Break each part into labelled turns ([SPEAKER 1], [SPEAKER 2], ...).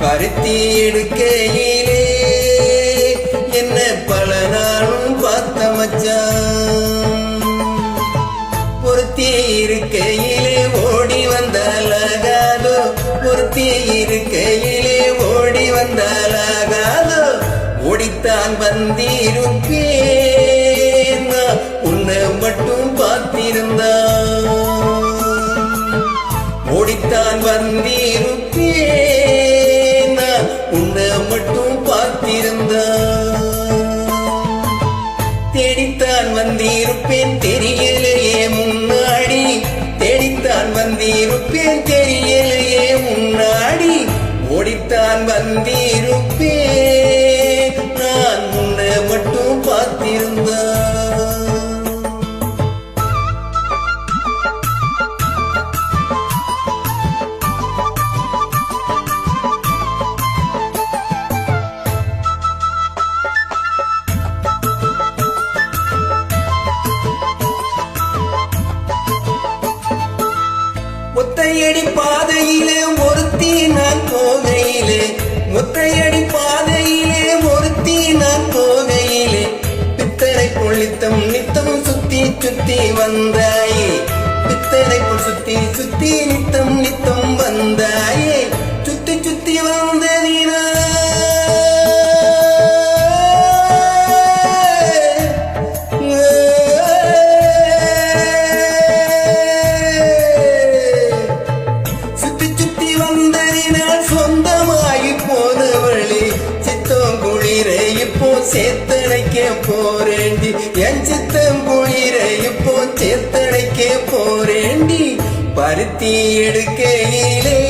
[SPEAKER 1] பருத்தி எடுக்கையிலே என்ன பல நாளும் பார்த்த மச்சான். பொருத்தி இருக்கையிலே ஓடி வந்தாலாகாதோ பொருத்தி இருக்கையிலே ஓடி வந்தாலாகாதோ ஓடித்தான் வந்திருப்பேன் உன்னை மட்டும் பார்த்திருந்தான். ஓடித்தான் வந்திரு மட்டும் தேடித்தான் வந்திருப்பேன். முத்தையடி பாதையிலே ஒருத்தி நான் கோவையிலே முத்தையடி பாதையிலே ஒருத்தி நான் கோவையிலே. பித்தரை பொழித்தம் நித்தம் சுத்தி சுத்தி வந்தாயே. பித்தரை பொல் சுத்தி சுத்தி நித்தம் நித்தம் வந்தாயே. சுத்தி சுத்தி வந்ததினா இப்போ போறேண்டி. என் சித்தம் குளிர இப்போ சேத்தடைக்க போறேண்டி. பருத்தி எடுக்கையிலே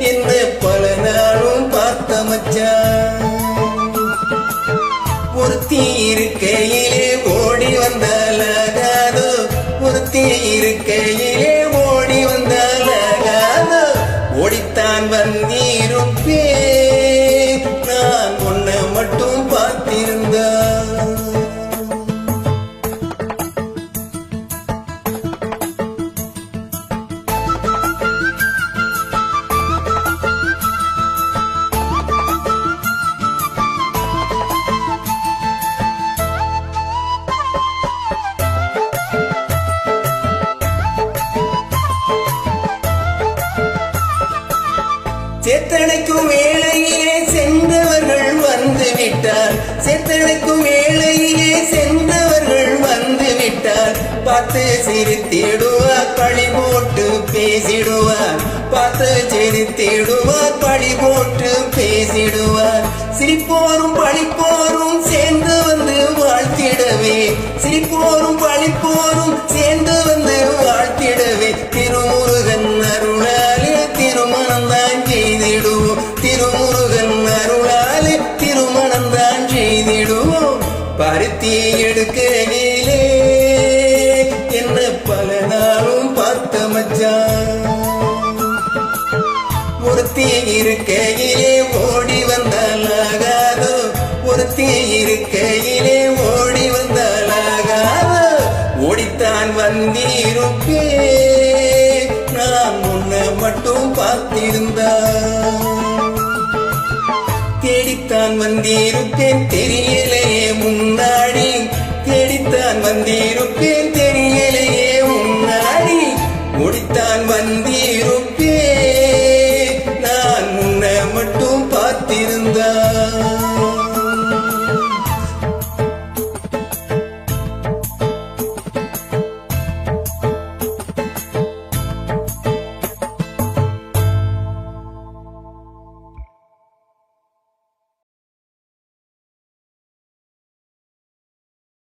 [SPEAKER 1] என்ன பல நாளும் பார்த்த மச்சான் ஒருத்தி இருக்கையிலே ஓடி வந்தாலாகாதோ? ஒருத்தி இருக்கையிலே ஓடி வந்தாலாகாதோ? ஓடித்தான் வந்திருப்பே சேத்தனைக்கும் வேளையிலே சென்றவர்கள் வந்து விட்டார் சேத்தனைக்கும் வேளையிலே சென்றவர்கள் வந்து விட்டார் பார்த்து சிரித்திடுவார் பழி போட்டு பேசிடுவார். பார்த்து சிரித்திடுவார் பழி போட்டு பேசிடுவார். சிரிப்போரும் பழிப்போரும் சேர்ந்து வந்து வாழ்த்திடவே. சிரிப்போரும் ஒருத்தி இருக்கையிலே ஓடி வந்தாலாகாதோ? ஒருத்தி இருக்கையிலே ஓடி வந்தாலாகாதோ? ஓடித்தான் வந்திருப்பே நான் முன்ன மட்டும் பார்த்திருந்தா தேடித்தான் வந்திருப்பேன் தெரியலையே முன்னாடி. தேடித்தான் வந்திருப்பேன் தெரியலையே முன்னாடி. ஓடித்தான் வந்திருப்பேன்